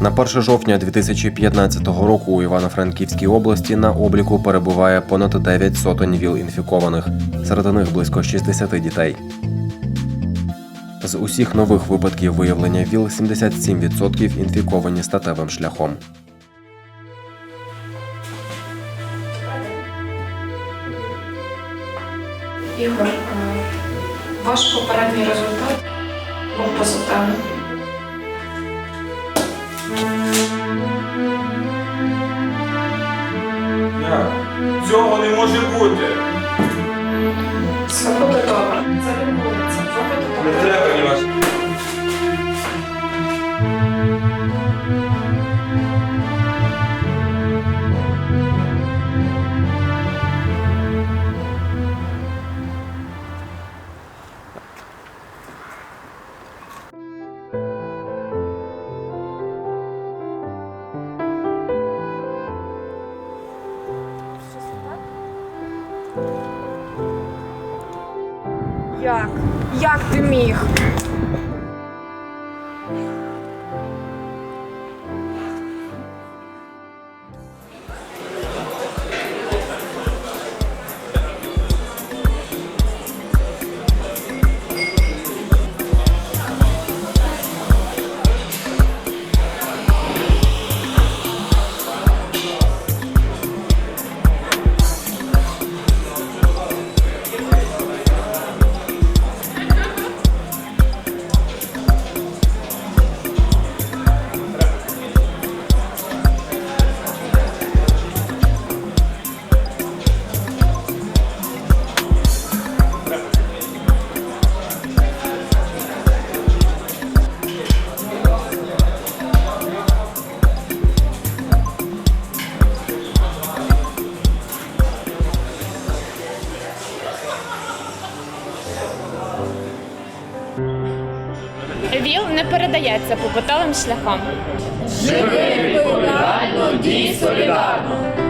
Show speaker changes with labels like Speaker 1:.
Speaker 1: На 1 жовтня 2015 року у Івано-Франківській області на обліку перебуває понад 9 сотень віл інфікованих. Серед них близько 60 дітей. З усіх нових випадків виявлення ВІЛ 77% інфіковані статевим шляхом.
Speaker 2: Ігор, е, ваш попередній результат був позитивний.
Speaker 3: Цього не може бути.
Speaker 2: Це буде добре. Це
Speaker 3: Не
Speaker 2: буде.
Speaker 3: Це буде вас.
Speaker 4: Як? Як ти міг?
Speaker 5: ВІЛ не передається побутовим шляхом.
Speaker 6: Живи відповідально, дій солідарно.